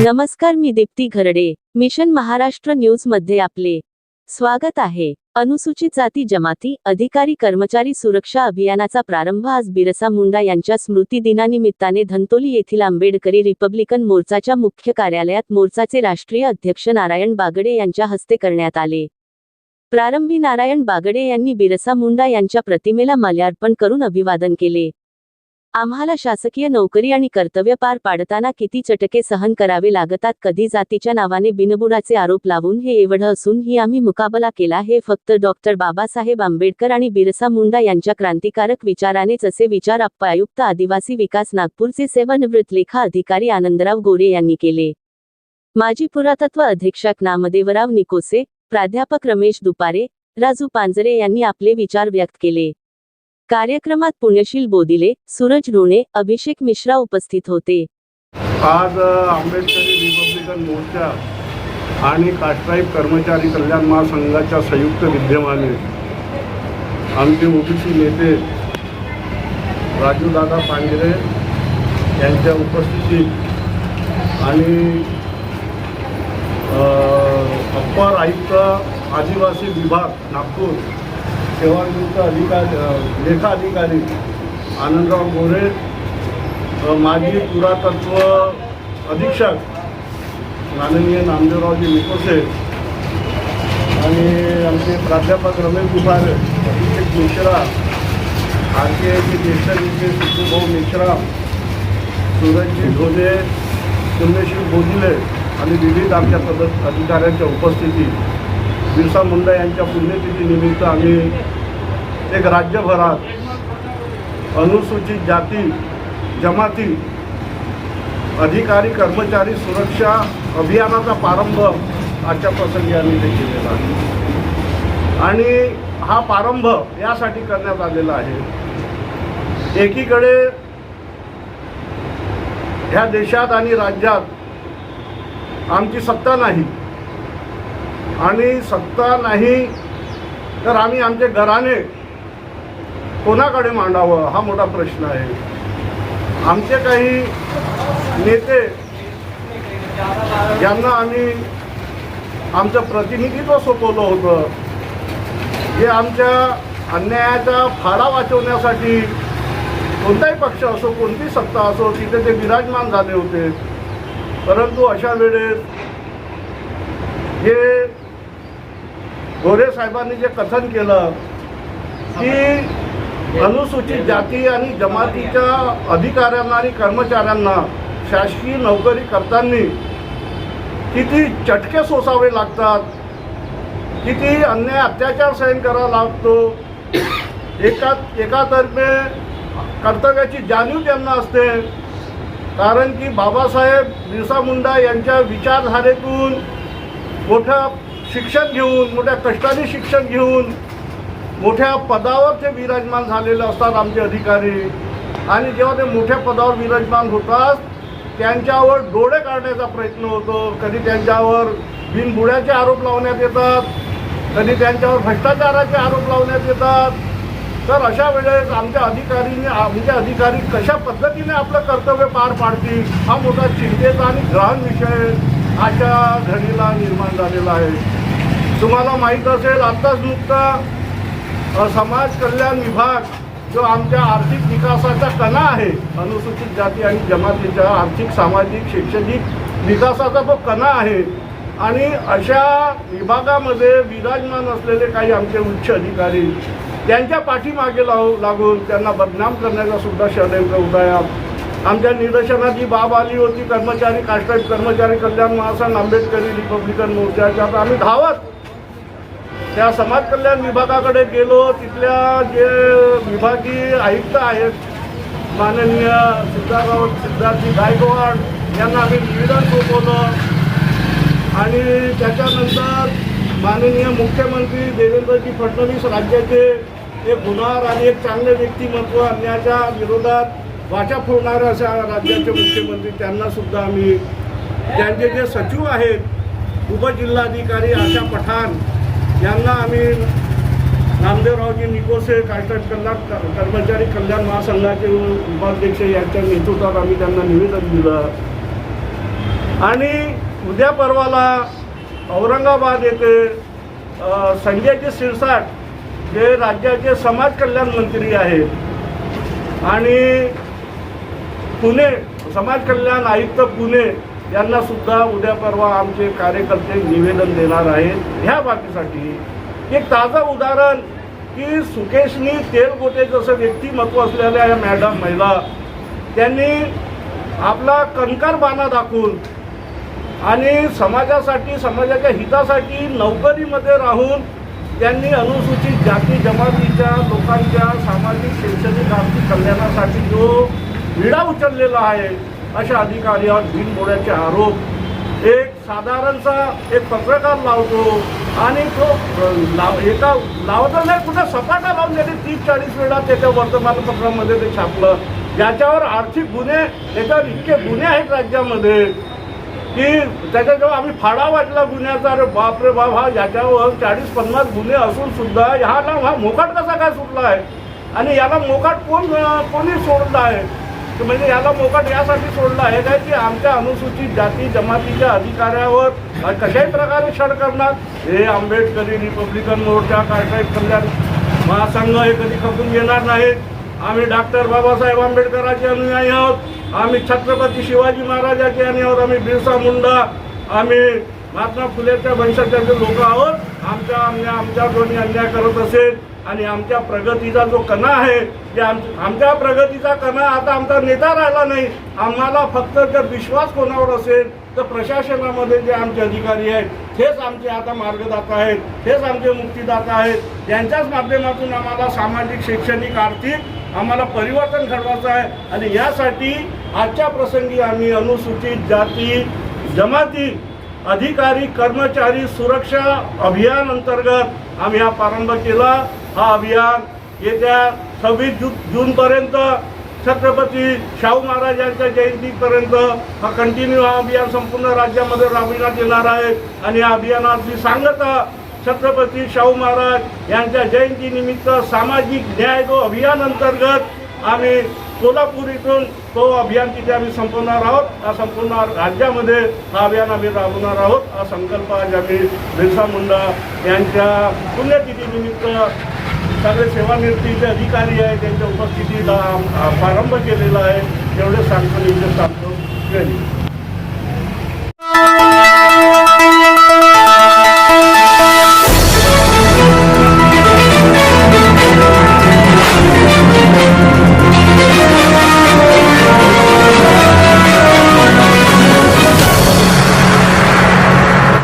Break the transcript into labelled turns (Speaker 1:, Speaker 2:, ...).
Speaker 1: नमस्कार मी दीप्ती घरडे. मिशन महाराष्ट्र न्यूजमध्ये आपले. स्वागत आहे. अनुसूचित जाती जमाती अधिकारी कर्मचारी सुरक्षा अभियानाचा प्रारंभ आज बिरसा मुंडा यांच्या स्मृती दिनानिमित्ताने धंतोली येथील आंबेडकरी रिपब्लिकन मोर्चाच्या मुख्य कार्यालयात मोर्चाचे राष्ट्रीय अध्यक्ष नारायण बागडे यांच्या हस्ते करण्यात आले. प्रारंभी नारायण बागडे यांनी बिरसा मुंडा यांच्या प्रतिमेला माल्यार्पण करून अभिवादन केले. आम्हाला शासकीय नोकरी आणि कर्तव्य पार पाडताना किती चटके सहन करावे लागतात कधी जातीच्या नावाने बिनबुडाचे आरोप लावून हे एवढं असून ही आम्ही मुकाबला केला हे फक्त डॉक्टर बाबासाहेब आंबेडकर आणि बिरसा मुंडा यांच्या क्रांतिकारक विचारानेच असे विचार अप्पा आयुक्त आदिवासी विकास नागपूरचे सेवानिवृत्त लेखा अधिकारी आनंदराव गोरे यांनी केले. माजी पुरातत्व अधीक्षक नामदेवराव निकोसे प्राध्यापक रमेश दुपारे राजू पांजरे यांनी आपले विचार व्यक्त केले. कार्यक्रमात पुण्यशील बोदिले सूरज ऋणे अभिषेक मिश्रा उपस्थित होते.
Speaker 2: आज आंबेडकरी रिपब्लिकन मोर्चा आणि कास्ट्राईब कर्मचारी कल्याण महासंघाच्या संयुक्त विद्यमाने आमचे ओबीसी नेते राजूदादा पांढरे यांच्या उपस्थितीत आणि अ, अप्पर आयुक्त आदिवासी विभाग नागपूर सेवानिवृत्त अधिकारी लेखा अधिकारी आनंदराव गोरे माजी पुरातत्व अधीक्षक माननीय नामदेवरावजी निकोसे आणि आमचे प्राध्यापक रमेश कुमार अभिषेक मिश्रा आर के आयचे ज्येष्ठ नेते सिद्धूभाऊ मिश्रा सूरजजी ढोले पुण्यश्री बोधिले आणि विविध आमच्या सदस्य अधिकाऱ्यांच्या उपस्थितीत बिरसा मुंडा यांच्या पुण्यतिथीनिमित्त आम्ही एक राज्यभरात अनुसूचित जाती जमाती अधिकारी कर्मचारी सुरक्षा अभियानाचा प्रारंभ आजच्या प्रसंगी आम्ही ते केलेला आहे. आणि हा प्रारंभ यासाठी करण्यात आलेला आहे. एकीकडे ह्या देशात आणि राज्यात आमची सत्ता नाही आणि सत्ता नाही तर आम्ही आमचे घराने कोणाकडे मांडावं? हा मोठा प्रश्न आहे. आमचे काही नेते ज्यांना आम्ही आमचं प्रतिनिधित्व सोपवलं होतं. जे आमच्या अन्यायाचा फाडा वाचवण्यासाठी कोणताही पक्ष असो कोणती सत्ता असो तिथे ते विराजमान झाले होते. परंतु अशा वेळेस हे गोरे साहेबांनी जे कथन केलं की अनुसूचित जाती आणि जमातीच्या अधिकाऱ्यांना आणि कर्मचाऱ्यांना शासकीय नोकरी करताना किती चटके सोसावे लागतात किती अन्याय अत्याचार सहन करावा लागतो. एका एकातर्फे कर्तव्याची जाणीव त्यांना असते. कारण की बाबासाहेब बिरसा मुंडा यांच्या विचारधारेतून मोठं शिक्षण घेऊन मोठ्या कष्टाने शिक्षण घेऊन मोठ्या पदावर ते विराजमान झालेले असतात आमचे अधिकारी. आणि जेव्हा ते मोठ्या पदावर विराजमान होतात त्यांच्यावर डोळे काढण्याचा प्रयत्न होतो. कधी त्यांच्यावर बिनबुड्याचे आरोप लावण्यात येतात कधी त्यांच्यावर भ्रष्टाचाराचे आरोप लावण्यात येतात. तर अशा वेळेस आमच्या अधिकारीने आमचे अधिकारी कशा पद्धतीने आपलं कर्तव्य पार पाडतील हा मोठा चिंतेचा आणि ग्रहण विषय आजच्या घडीला निर्माण झालेला आहे. तुम्हाला माहीत असेल आत्ताच नुकता समाज कल्याण विभाग जो आमच्या आर्थिक विकासाचा कणा आहे अनुसूचित जाती आणि जमातीच्या आर्थिक सामाजिक शैक्षणिक विकासाचा तो कणा आहे. आणि अशा विभागामध्ये विराजमान असलेले काही आमचे उच्च अधिकारी त्यांच्या पाठीमागे लाव लागून त्यांना बदनाम करण्याचा सुद्धा षडयंत्र उदया आमच्या निदर्शनात जी बाब आली होती कर्मचारी काष्ट कर्मचारी कल्याण महासंघ आंबेडकरी रिपब्लिकन मोर्चाच्या. तर आम्ही धावत त्या समाज कल्याण विभागाकडे गेलो तिथल्या जे विभागीय आयुक्त आहेत माननीय सिद्धाराव सिद्धार्थी गायकवाड यांना आम्ही निवेदन सोपवलं. आणि त्याच्यानंतर माननीय मुख्यमंत्री देवेंद्रजी फडणवीस राज्याचे एक गुन्हार आणि एक चांगले व्यक्तिमत्व आणण्याच्या विरोधात वाचा फोडणारे अशा राज्याचे मुख्यमंत्री त्यांनासुद्धा आम्ही त्यांचे जे सचिव आहेत उपजिल्हाधिकारी आशा पठाण यांना आम्ही नामदेवरावजी निकोसे काष्ट कल्याण कर्मचारी कल्याण महासंघाचे उपाध्यक्ष यांच्या नेतृत्वात आम्ही त्यांना निवेदन दिलं. आणि उद्या परवाला औरंगाबाद येथे संजयजी शिरसाट जे राज्याचे समाज कल्याण मंत्री आहेत. आणि पुणे समाज कल्याण आयुक्त पुणे यांना सुद्धा उद्या परवा आमचे कार्यकर्ते निवेदन देणार आहेत. ह्या बाबीसाठी एक ताजं उदाहरण की सुकेशनी तेलगोटे जसं व्यक्तिमत्व असलेल्या या मॅडम महिला त्यांनी आपला कणकार बाणा दाखवून आणि समाजासाठी समाजाच्या हितासाठी नोकरीमध्ये राहून त्यांनी अनुसूचित जाती जमातीच्या लोकांच्या सामाजिक शैक्षणिक आर्थिक कल्याणासाठी जो विडा उचललेला आहे अशा अधिकाऱ्यावर बिनबोड्याचे आरोप. एक साधारणसा एक पत्रकार लावतो आणि तो लाव एका लावता नाही कुठं सपाटा लावून त्याने तीस चाळीस वेळा त्याच्या वर्तमानपत्रामध्ये ते छापलं. ज्याच्यावर आर्थिक गुन्हे त्याच्यावर इतके गुन्हे आहेत राज्यामध्ये की त्याच्या जेव्हा आम्ही फाडा वाटला गुन्ह्याचा. अरे बापरे बाप हा याच्यावर चाळीस पन्नास गुन्हे असून सुद्धा ह्याला हा मोकाट कसा काय सुटला आहे आणि याला मोकाट कोण कोणी सोडला आहे म्हणजे याला मोकाट यासाठी सोडला आहे काय? की आमच्या अनुसूचित जाती जमातीच्या अधिकाऱ्यावर कशाही प्रकारे क्षण करणार? हे आंबेडकरी रिपब्लिकन मोर्चा कायसाहेब कल्याण महासंघ हे कधी खपून घेणार नाहीत आम्ही डॉक्टर बाबासाहेब आंबेडकरांचे अनुयायी आहोत. आम्ही छत्रपती शिवाजी महाराजाचे अनुयायी आहोत. आम्ही बिरसा मुंडा आम्ही महात्मा फुलेच्या वंशाचे लोक आहोत आमच्या आमच्या आमच्या कोणी अन्याय करत असेल. आणि आमच्या प्रगतीचा जो कणा आहे ते आम आमच्या प्रगतीचा कणा आता आमचा नेता राहिला नाही आम्हाला फक्त जर विश्वास कोणावर असेल तर प्रशासनामध्ये जे आमचे अधिकारी आहेत हेच आमचे आता मार्गदाता आहेत हेच आमचे मुक्तीदाता आहेत. त्यांच्याच माध्यमातून आम्हाला सामाजिक शैक्षणिक आर्थिक आम्हाला परिवर्तन घडवायचं आहे. आणि यासाठी आजच्या प्रसंगी आम्ही अनुसूचित जाती जमाती अधिकारी कर्मचारी सुरक्षा अभियान अंतर्गत आम्ही हा प्रारंभ केला. हा अभियान येत्या सव्वीस जून जूनपर्यंत छत्रपती शाहू महाराजांच्या जयंतीपर्यंत हा कंटिन्यू हा अभियान संपूर्ण राज्यामध्ये राबविण्यात येणार आहे. आणि या अभियानाची सांगता छत्रपती शाहू महाराज यांच्या जयंतीनिमित्त सामाजिक न्याय जो अभियान अंतर्गत आम्ही सोलापूर इथून तो अभियान तिथे आम्ही संपवणार आहोत. हा संपूर्ण राज्यामध्ये हा अभियान आम्ही राबवणार आहोत. हा संकल्प आज आम्ही बिरसा मुंडा यांच्या पुण्यतिथीनिमित्त सगळे सेवानिवृत्तीचे अधिकारी आहेत त्यांच्या उपस्थितीला प्रारंभ केलेला आहे. एवढे सांगतो निवेदन सांगतो.